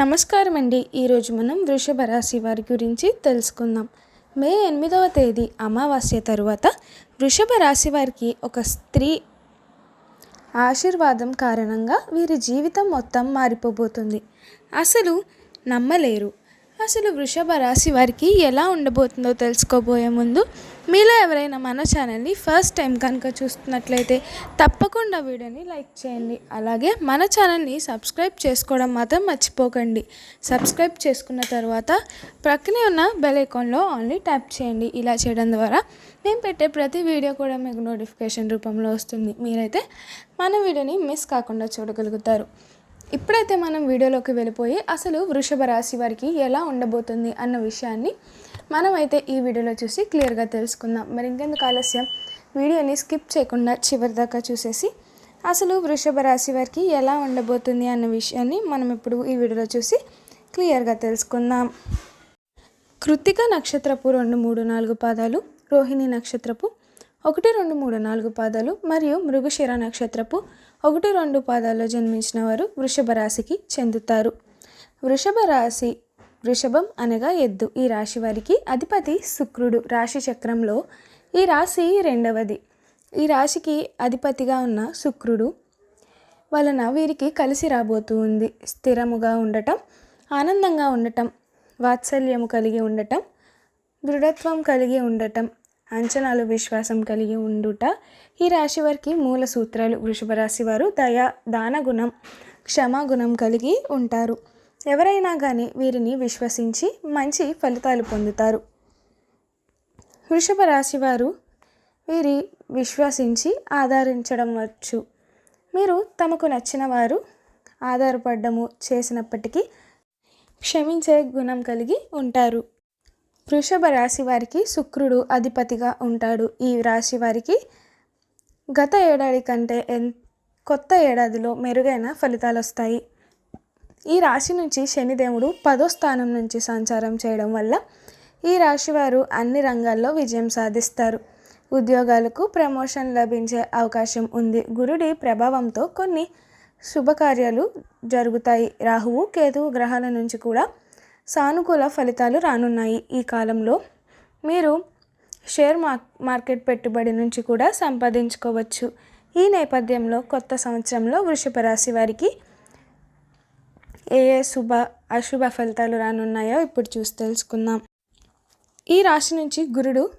నమస్కారం అండి ఈరోజు మనం వృషభ రాశి వారి గురించి తెలుసుకుందాం. మే ఎనిమిదవ తేదీ అమావాస్య తరువాత వృషభ రాశి వారికి ఒక స్త్రీ ఆశీర్వాదం కారణంగా వీరి జీవితం మొత్తం మారిపోబోతుంది. అసలు నమ్మలేరు. అసలు వృషభ రాశి వారికి ఎలా ఉండబోతుందో తెలుసుకోబోయే ముందు మీలో ఎవరైనా మన ఛానల్ని ఫస్ట్ టైం కనుక చూస్తున్నట్లయితే తప్పకుండా వీడియోని లైక్ చేయండి. అలాగే మన ఛానల్ని సబ్స్క్రైబ్ చేసుకోవడం మాత్రం మర్చిపోకండి. సబ్స్క్రైబ్ చేసుకున్న తర్వాత ప్రక్కనే ఉన్న బెల్ ఐకాన్లో ఆన్లీ ట్యాప్ చేయండి. ఇలా చేయడం ద్వారా మేము పెట్టే ప్రతి వీడియో కూడా మీకు నోటిఫికేషన్ రూపంలో వస్తుంది. మీరైతే మన వీడియోని మిస్ కాకుండా చూడగలుగుతారు. ఇప్పుడైతే మనం వీడియోలోకి వెళ్ళిపోయి అసలు వృషభ రాశి వారికి ఎలా ఉండబోతుంది అన్న విషయాన్ని మనమైతే ఈ వీడియోలో చూసి క్లియర్గా తెలుసుకుందాం. మరి ఇంకెందుకు ఆలస్యం? వీడియోని స్కిప్ చేయకుండా చివరి దాకా చూసేసి అసలు వృషభ రాశి వారికి ఎలా ఉండబోతుంది అన్న విషయాన్ని మనం ఇప్పుడు ఈ వీడియోలో చూసి క్లియర్గా తెలుసుకుందాం. కృత్తిక నక్షత్రపు రెండు మూడు నాలుగు పాదాలు రోహిణి నక్షత్రపు ఒకటి రెండు మూడు నాలుగు పాదాలు మరియు మృగశిర నక్షత్రపు ఒకటి రెండు పాదాల్లో జన్మించిన వారు వృషభ రాశికి చెందుతారు. వృషభ రాశి వృషభం అనగా ఎద్దు. ఈ రాశి వారికి అధిపతి శుక్రుడు. రాశి చక్రంలో ఈ రాశి రెండవది. ఈ రాశికి అధిపతిగా ఉన్న శుక్రుడు వలన వీరికి కలిసి రాబోతూ ఉంది. స్థిరముగా ఉండటం ఆనందంగా ఉండటం వాత్సల్యము కలిగి ఉండటం దృఢత్వం కలిగి ఉండటం అంచనాలు విశ్వాసం కలిగి ఉండుట. ఈ రాశి వారికి మూల సూత్రాలు వృషభ రాశి వారు దయ దానగుణం క్షమాగుణం కలిగి ఉంటారు. ఎవరైనా కానీ వీరిని విశ్వసించి మంచి ఫలితాలు పొందుతారు. వృషభ రాశి వారు వీరి విశ్వసించి ఆదరించడం వచ్చు. మీరు తమకు నచ్చిన వారు ఆధారపడము చేసినప్పటికీ క్షమించే గుణం కలిగి ఉంటారు. వృషభ రాశి వారికి శుక్రుడు అధిపతిగా ఉంటాడు. ఈ రాశి వారికి గత ఏడాది కంటే ఎన్ కొత్త ఏడాదిలో మెరుగైన ఫలితాలు వస్తాయి. ఈ రాశి నుంచి శనిదేవుడు పదో స్థానం నుంచి సంచారం చేయడం వల్ల ఈ రాశి వారు అన్ని రంగాల్లో విజయం సాధిస్తారు. ఉద్యోగాలకు ప్రమోషన్ లభించే అవకాశం ఉంది. గురుడి ప్రభావంతో కొన్ని శుభకార్యాలు జరుగుతాయి. రాహువు కేతువు గ్రహాల నుంచి కూడా సానుకూల ఫలితాలు రానున్నాయి ఈ కాలంలో. మీరు షేర్ మార్కెట్ పెట్టుబడి నుంచి కూడా సంపాదించుకోవచ్చు. ఈ నేపథ్యంలో కొత్త సంవత్సరంలో వృషభ రాశి వారికి ఏ ఏ శుభ అశుభ ఫలితాలు రానున్నాయో ఇప్పుడు చూసి తెలుసుకుందాం. ఈ రాశి నుంచి గురుడు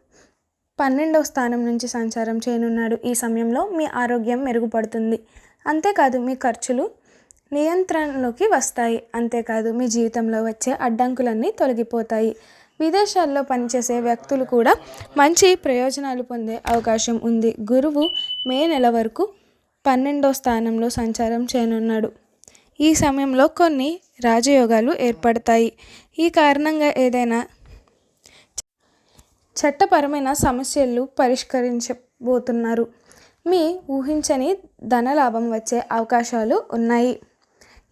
పన్నెండవ స్థానం నుంచి సంచారం చేయనున్నాడు. ఈ సమయంలో మీ ఆరోగ్యం మెరుగుపడుతుంది. అంతేకాదు మీ ఖర్చులు నియంత్రణలోకి వస్తాయి. అంతేకాదు మీ జీవితంలో వచ్చే అడ్డంకులన్నీ తొలగిపోతాయి. విదేశాల్లో పనిచేసే వ్యక్తులు కూడా మంచి ప్రయోజనాలు పొందే అవకాశం ఉంది. గురువు మే నెల వరకు పన్నెండో స్థానంలో సంచారం చేయనున్నాడు. ఈ సమయంలో కొన్ని రాజయోగాలు ఏర్పడతాయి. ఈ కారణంగా ఏదైనా చట్టపరమైన సమస్యలు పరిష్కరించబోతున్నారు. మీ ఊహించని ధనలాభం వచ్చే అవకాశాలు ఉన్నాయి.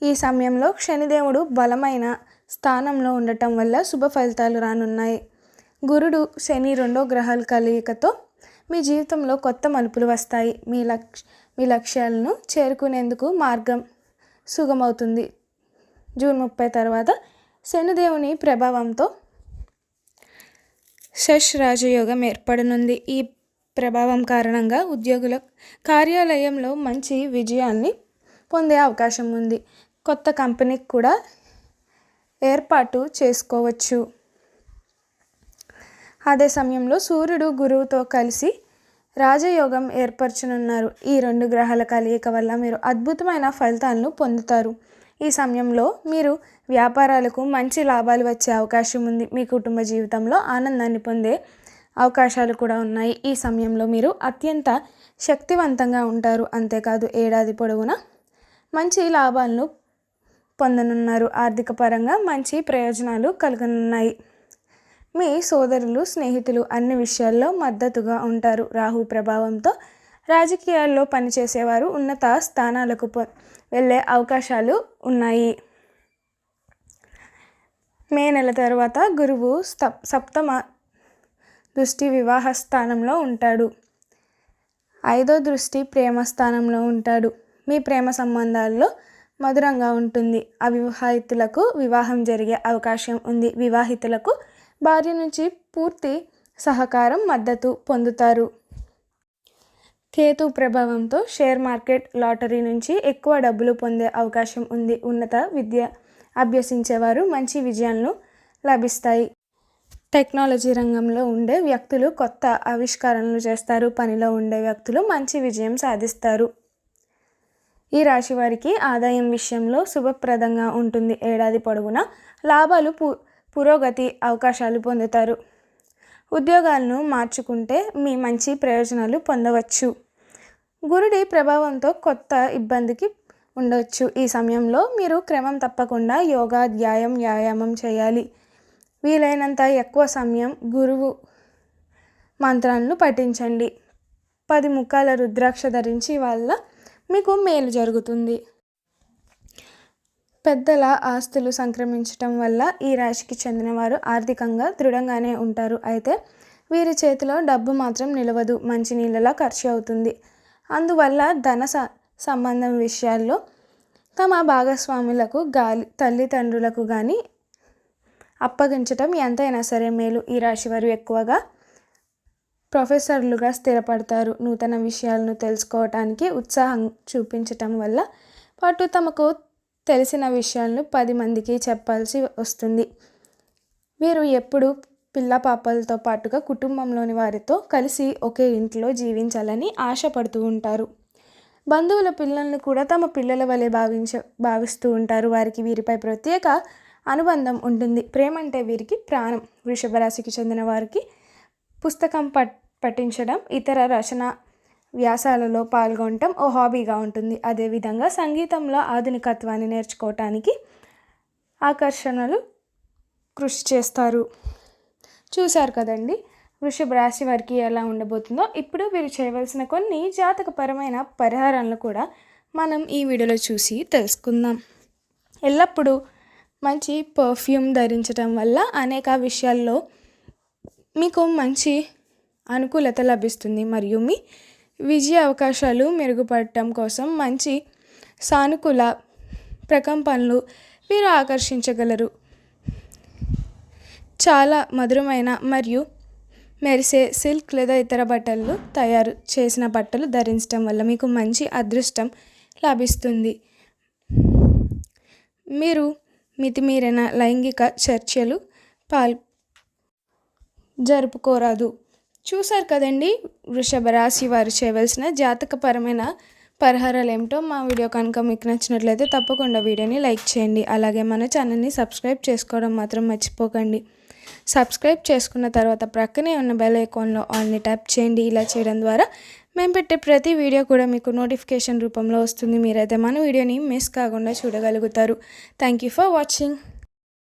ఈ సమయంలో శనిదేవుడు బలమైన స్థానంలో ఉండటం వల్ల శుభ ఫలితాలు రానున్నాయి. గురుడు శని రెండో గ్రహాల కలయికతో మీ జీవితంలో కొత్త మలుపులు వస్తాయి. మీ లక్ష మీ లక్ష్యాలను చేరుకునేందుకు మార్గం సుగమవుతుంది. జూన్ ముప్పై తర్వాత శనిదేవుని ప్రభావంతో శష్ రాజయోగం ఏర్పడనుంది. ఈ ప్రభావం కారణంగా ఉద్యోగుల కార్యాలయంలో మంచి విజయాన్ని పొందే అవకాశం ఉంది. కొత్త కంపెనీకి కూడా ఏర్పాటు చేసుకోవచ్చు. అదే సమయంలో సూర్యుడు గురువుతో కలిసి రాజయోగం ఏర్పరచనున్నారు. ఈ రెండు గ్రహాల కలయిక వల్ల మీరు అద్భుతమైన ఫలితాలను పొందుతారు. ఈ సమయంలో మీరు వ్యాపారాలకు మంచి లాభాలు వచ్చే అవకాశం ఉంది. మీ కుటుంబ జీవితంలో ఆనందాన్ని పొందే అవకాశాలు కూడా ఉన్నాయి. ఈ సమయంలో మీరు అత్యంత శక్తివంతంగా ఉంటారు. అంతేకాదు ఏడాది పొడవునా మంచి లాభాలను పొందనున్నారు. ఆర్థిక పరంగా మంచి ప్రయోజనాలు కలగనున్నాయి. మీ సోదరులు స్నేహితులు అన్ని విషయాల్లో మద్దతుగా ఉంటారు. రాహు ప్రభావంతో రాజకీయాల్లో పనిచేసేవారు ఉన్నత స్థానాలకు పొ వెళ్ళే అవకాశాలు ఉన్నాయి. మే నెల తర్వాత గురువు సప్ సప్తమ దృష్టి వివాహ స్థానంలో ఉంటాడు. ఐదో దృష్టి ప్రేమ స్థానంలో ఉంటాడు. మీ ప్రేమ సంబంధాల్లో మధురంగా ఉంటుంది. అవివాహితులకు వివాహం జరిగే అవకాశం ఉంది. వివాహితులకు భార్య నుంచి పూర్తి సహకారం మద్దతు పొందుతారు. కేతు ప్రభావంతో షేర్ మార్కెట్ లాటరీ నుంచి ఎక్కువ డబ్బులు పొందే అవకాశం ఉంది. ఉన్నత విద్య అభ్యసించేవారు మంచి విజయాలను లభిస్తాయి. టెక్నాలజీ రంగంలో ఉండే వ్యక్తులు కొత్త ఆవిష్కరణలు చేస్తారు. పనిలో ఉండే వ్యక్తులు మంచి విజయం సాధిస్తారు. ఈ రాశి వారికి ఆదాయం విషయంలో శుభప్రదంగా ఉంటుంది. ఏడాది పొడవునా లాభాలు పు పురోగతి అవకాశాలు పొందుతారు. ఉద్యోగాలను మార్చుకుంటే మీ మంచి ప్రయోజనాలు పొందవచ్చు. గురుడి ప్రభావంతో కొత్త ఇబ్బందికి ఉండవచ్చు ఈ సమయంలో మీరు క్రమం తప్పకుండా యోగా ధ్యాయం వ్యాయామం చేయాలి. వీలైనంత ఎక్కువ సమయం గురువు మంత్రాలను పఠించండి. పది ముఖాల రుద్రాక్ష ధరించి వాళ్ళ మీకు మేలు జరుగుతుంది. పెద్దల ఆస్తులు సంక్రమించటం వల్ల ఈ రాశికి చెందినవారు ఆర్థికంగా దృఢంగానే ఉంటారు. అయితే వీరి చేతిలో డబ్బు మాత్రం నిలవదు. మంచి నీళ్ళలా ఖర్చు అవుతుంది. అందువల్ల ధన స సంబంధం విషయాల్లో తమ భాగస్వాములకు గాలి తల్లిదండ్రులకు కానీ అప్పగించటం ఎంతైనా సరే మేలు. ఈ రాశి వారు ఎక్కువగా ప్రొఫెసర్లుగా స్థిరపడతారు. నూతన విషయాలను తెలుసుకోవటానికి ఉత్సాహం చూపించటం వల్ల పాటు తమకు తెలిసిన విషయాలను పది మందికి చెప్పాల్సి వస్తుంది. వీరు ఎప్పుడు పిల్ల పాపలతో పాటుగా కుటుంబంలోని వారితో కలిసి ఒకే ఇంట్లో జీవించాలని ఆశపడుతూ ఉంటారు. బంధువుల పిల్లలను కూడా తమ పిల్లల వలె భావించ భావిస్తూ ఉంటారు. వారికి వీరిపై ప్రత్యేక అనుబంధం ఉంటుంది. ప్రేమ అంటే వీరికి ప్రాణం. వృషభ రాశికి చెందిన వారికి పుస్తకం పట్ పఠించడం ఇతర రచన వ్యాసాలలో పాల్గొనటం ఓ హాబీగా ఉంటుంది. అదేవిధంగా సంగీతంలో ఆధునికత్వాన్ని నేర్చుకోవటానికి ఆకర్షణలు కృషి చేస్తారు. చూశారు కదండి? వృషభ రాశి వారికి ఎలా ఉండబోతుందో ఇప్పుడు వీరు చేయవలసిన కొన్ని జాతకపరమైన పరిహారాలను కూడా మనం ఈ వీడియోలో చూసి తెలుసుకుందాం. ఎల్లప్పుడూ మంచి పర్ఫ్యూమ్ ధరించడం వల్ల అనేక విషయాల్లో మీకు మంచి అనుకూలత లభిస్తుంది మరియు మీ విజయ అవకాశాలు మెరుగుపడటం కోసం మంచి సానుకూల ప్రకంపనలు మీరు ఆకర్షించగలరు. చాలా మధురమైన మరియు మెరిసే సిల్క్ లేదా ఇతర బట్టలు తయారు చేసిన బట్టలు ధరించడం వల్ల మీకు మంచి అదృష్టం లభిస్తుంది. మీరు మితిమీరిన లైంగిక చర్చలు పాల్ జరుపుకోరాదు. చూసారు కదండి వృషభ రాశి వారు చేయవలసిన జాతకపరమైన పరిహారాలు ఏమిటో మా వీడియో కనుక మీకు నచ్చినట్లయితే తప్పకుండా వీడియోని లైక్ చేయండి. అలాగే మన ఛానల్ని సబ్స్క్రైబ్ చేసుకోవడం మాత్రం మర్చిపోకండి. సబ్స్క్రైబ్ చేసుకున్న తర్వాత ప్రక్కనే ఉన్న బెల్ ఐకాన్లో ఆల్ని ట్యాప్ చేయండి. ఇలా చేయడం ద్వారా మేము పెట్టే ప్రతి వీడియో కూడా మీకు నోటిఫికేషన్ రూపంలో వస్తుంది. మీరైతే మన వీడియోని మిస్ కాకుండా చూడగలుగుతారు. Thank you for watching.